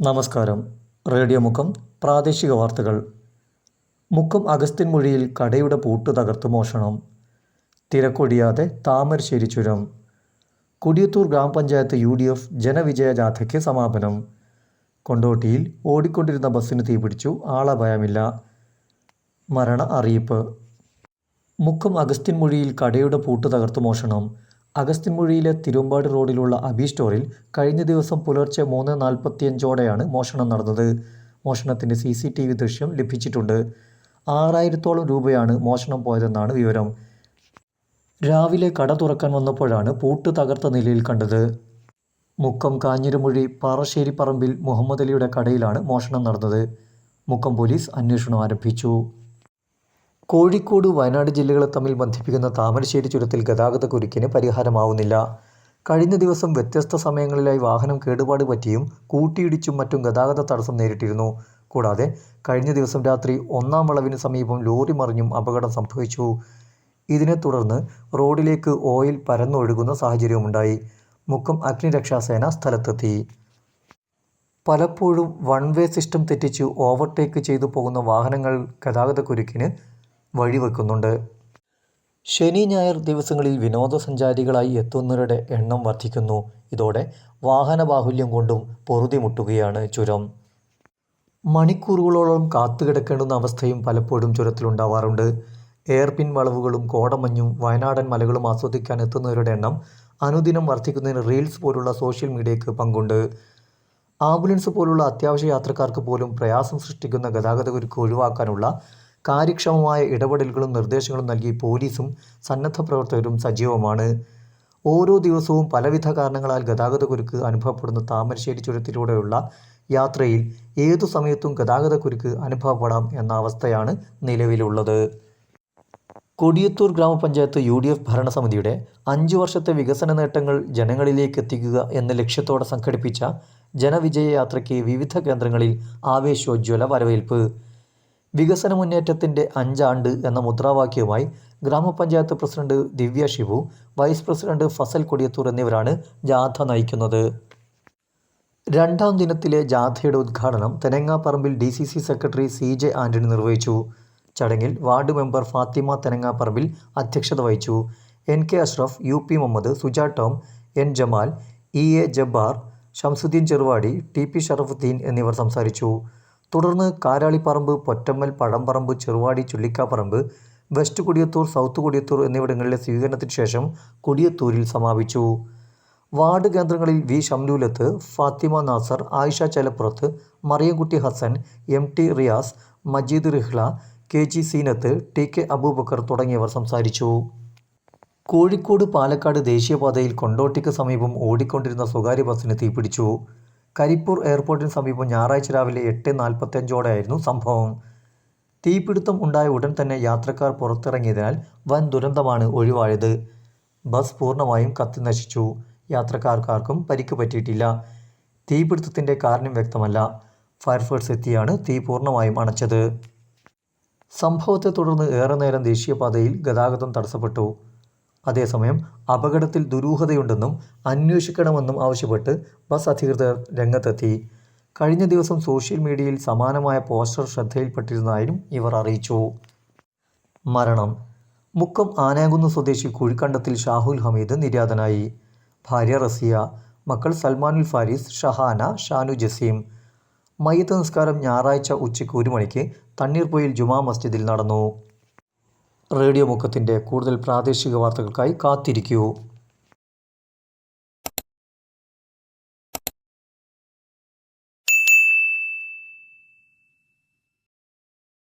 നമസ്കാരം. റേഡിയോ മുഖം പ്രാദേശിക വാർത്തകൾ. മുക്കം അഗസ്ത്യൻ മൊഴിയിൽ കടയുടെ പൂട്ട് തകർത്ത് മോഷണം. തിരക്കൊടിയാതെ താമരശ്ശേരി ചുരം. കുടിയത്തൂർ ഗ്രാമപഞ്ചായത്ത് യു ഡി എഫ് ജനവിജയ ജാഥയ്ക്ക് സമാപനം. കൊണ്ടോട്ടിയിൽ ഓടിക്കൊണ്ടിരുന്ന ബസ്സിന് തീപിടിച്ചു ആളപായമില്ല. മരണ അറിയിപ്പ്. മുക്കം അഗസ്ത്യൻ മൊഴിയിൽ കടയുടെ പൂട്ട് തകർത്ത് മോഷണം. അഗസ്ത്യൻ മൊഴിയിലെ തിരുമ്പാട് റോഡിലുള്ള അബി സ്റ്റോറിൽ കഴിഞ്ഞ ദിവസം പുലർച്ചെ മൂന്ന് നാൽപ്പത്തിയഞ്ചോടെയാണ് മോഷണം നടന്നത്. മോഷണത്തിന്റെ സി സി ടി വി ദൃശ്യം ലഭിച്ചിട്ടുണ്ട്. ആറായിരത്തോളം രൂപയാണ് മോഷണം പോയതെന്നാണ് വിവരം. രാവിലെ കട തുറക്കാൻ വന്നപ്പോഴാണ് പൂട്ട് തകർത്ത നിലയിൽ കണ്ടത്. മുക്കം കാഞ്ഞിരമൊഴി പാറശ്ശേരി പറമ്പിൽ മുഹമ്മദ് അലിയുടെ കടയിലാണ് മോഷണം നടന്നത്. മുക്കം പോലീസ് അന്വേഷണം ആരംഭിച്ചു. കോഴിക്കോട് വയനാട് ജില്ലകളെ തമ്മിൽ ബന്ധിപ്പിക്കുന്ന താമരശ്ശേരി ചുരത്തിൽ ഗതാഗതക്കുരുക്കിന് പരിഹാരമാവുന്നില്ല. കഴിഞ്ഞ ദിവസം വ്യത്യസ്ത സമയങ്ങളിലായി വാഹനം കേടുപാട് പറ്റിയും കൂട്ടിയിടിച്ചും മറ്റും ഗതാഗത തടസ്സം നേരിട്ടിരുന്നു. കൂടാതെ കഴിഞ്ഞ ദിവസം രാത്രി ഒന്നാം വളവിന് സമീപം ലോറി മറിഞ്ഞും അപകടം സംഭവിച്ചു. ഇതിനെ തുടർന്ന് റോഡിലേക്ക് ഓയിൽ പരന്നൊഴുകുന്ന സാഹചര്യവുമുണ്ടായി. മുക്കം അഗ്നിരക്ഷാസേന സ്ഥലത്തെത്തി. പലപ്പോഴും വൺ വേ സിസ്റ്റം തെറ്റിച്ച് ഓവർടേക്ക് ചെയ്തു പോകുന്ന വാഹനങ്ങൾ ഗതാഗതക്കുരുക്കിന് വഴിവെക്കുന്നുണ്ട് ശനി ഞായർ ദിവസങ്ങളിൽ വിനോദസഞ്ചാരികളായി എത്തുന്നവരുടെ എണ്ണം വർദ്ധിക്കുന്നു. ഇതോടെ വാഹന ബാഹുല്യം കൊണ്ടും പൊറുതിമുട്ടുകയാണ് ചുരം. മണിക്കൂറുകളോളം കാത്തുകിടക്കേണ്ടുന്ന അവസ്ഥയും പലപ്പോഴും ചുരത്തിലുണ്ടാവാറുണ്ട്. എയർപിൻ വളവുകളും കോടമഞ്ഞും വയനാടൻ മലകളും ആസ്വദിക്കാൻ എത്തുന്നവരുടെ എണ്ണം അനുദിനം വർദ്ധിക്കുന്നതിന് റീൽസ് പോലുള്ള സോഷ്യൽ മീഡിയയ്ക്ക് പങ്കുണ്ട്. ആംബുലൻസ് പോലുള്ള അത്യാവശ്യ യാത്രക്കാർക്ക് പോലും പ്രയാസം സൃഷ്ടിക്കുന്ന ഗതാഗതക്കുരുക്ക് ഒഴിവാക്കാനുള്ള കാര്യക്ഷമമായ ഇടപെടലുകളും നിർദ്ദേശങ്ങളും നൽകി പോലീസും സന്നദ്ധ പ്രവർത്തകരും സജീവമാണ്. ഓരോ ദിവസവും പലവിധ കാരണങ്ങളാൽ ഗതാഗതക്കുരുക്ക് അനുഭവപ്പെടുന്ന താമരശ്ശേരി ചുരത്തിലൂടെയുള്ള യാത്രയിൽ ഏതു സമയത്തും ഗതാഗതക്കുരുക്ക് അനുഭവപ്പെടാം എന്ന അവസ്ഥയാണ് നിലവിലുള്ളത്. കൊടിയത്തൂർ ഗ്രാമപഞ്ചായത്ത് യു ഡി എഫ് ഭരണസമിതിയുടെ അഞ്ചു വർഷത്തെ വികസന നേട്ടങ്ങൾ ജനങ്ങളിലേക്ക് എത്തിക്കുക എന്ന ലക്ഷ്യത്തോടെ സംഘടിപ്പിച്ച ജനവിജയ യാത്രയ്ക്ക് വിവിധ കേന്ദ്രങ്ങളിൽ ആവേശോജ്വല വരവേൽപ്പ്. വികസന മുന്നേറ്റത്തിന്റെ അഞ്ചാണ്ട് എന്ന മുദ്രാവാക്യവുമായി ഗ്രാമപഞ്ചായത്ത് president Divya Shibu vice president Fazal Kodiyathur എന്നിവരാണ് ജാഥ നയിക്കുന്നത്. രണ്ടാം ദിനത്തിലെ ജാഥയുടെ ഉദ്ഘാടനം തെനങ്ങാപ്പറമ്പിൽ D C C secretary C J Antony നിർവഹിച്ചു. ചടങ്ങിൽ വാർഡ് മെമ്പർ ഫാത്തിമ തെനങ്ങാപ്പറമ്പിൽ അധ്യക്ഷത വഹിച്ചു. N K Ashraf U P Muhammad Suja Tom N Jamal E A Jabbar Shamsuddin Cheruvadi T P Sharafuddin എന്നിവർ സംസാരിച്ചു. തുടർന്ന് കാരാളിപ്പറമ്പ് പൊറ്റമ്മൽ പഴംപറമ്പ് ചെറുവാടി ചുള്ളിക്കാപ്പറമ്പ് വെസ്റ്റ് കൊടിയത്തൂർ സൗത്ത് കൊടിയത്തൂർ എന്നിവിടങ്ങളിലെ സ്വീകരണത്തിന് ശേഷം കൊടിയത്തൂരിൽ സമാപിച്ചു. വാർഡ് കേന്ദ്രങ്ങളിൽ V. Shamlulath Fathima Nasar Ayisha Chalappurath Mariyamkutty Hasan M T Riyas Majeed Rihla K G Seenath T K Aboobacker തുടങ്ങിയവർ സംസാരിച്ചു. കോഴിക്കോട് പാലക്കാട് ദേശീയപാതയിൽ കൊണ്ടോട്ടിക്ക് സമീപം ഓടിക്കൊണ്ടിരുന്ന സ്വകാര്യ ബസ്സിന് തീപിടിച്ചു. കരിപ്പൂർ എയർപോർട്ടിന് സമീപം ഞായറാഴ്ച രാവിലെ എട്ട് നാൽപ്പത്തഞ്ചോടെയായിരുന്നു സംഭവം. തീപിടുത്തം ഉണ്ടായ ഉടൻ തന്നെ യാത്രക്കാർ പുറത്തിറങ്ങിയതിനാൽ വൻ ദുരന്തമാണ് ഒഴിവായത്. ബസ് പൂർണമായും കത്തി നശിച്ചു. യാത്രക്കാർക്കാർക്കും പരിക്ക് പറ്റിയിട്ടില്ല. തീപിടുത്തത്തിന്റെ കാരണം വ്യക്തമല്ല. ഫയർഫോഴ്സ് എത്തിയാണ് തീ പൂർണമായും അണച്ചത്. സംഭവത്തെ തുടർന്ന് ഏറെ നേരം ദേശീയപാതയിൽ ഗതാഗതം തടസ്സപ്പെട്ടു. അതേസമയം അപകടത്തിൽ ദുരൂഹതയുണ്ടെന്നും അന്വേഷിക്കണമെന്നും ആവശ്യപ്പെട്ട് ബസ് അധികൃതർ രംഗത്തെത്തി. കഴിഞ്ഞ ദിവസം സോഷ്യൽ മീഡിയയിൽ സമാനമായ പോസ്റ്റർ ശ്രദ്ധയിൽപ്പെട്ടിരുന്നതായും ഇവർ അറിയിച്ചു. മരണം. മുക്കം ആനാകുന്ന് സ്വദേശി കുഴിക്കണ്ടത്തിൽ ഷാഹുൽ ഹമീദ് നിര്യാതനായി. ഭാര്യ റസിയ മക്കൾ സൽമാനുൽ ഫാരിസ് ഷഹാന ഷാനു ജസീം. മയ്യത്ത് നിസ്കാരം ഞായറാഴ്ച ഉച്ചയ്ക്ക് ഒരു മണിക്ക് തണ്ണീർപ്പൊയിൽ ജുമാ മസ്ജിദിൽ നടന്നു. റേഡിയോ മുക്കത്തിന്റെ കൂടുതൽ പ്രാദേശിക വാർത്തകൾക്കായി കാത്തിരിക്കൂ.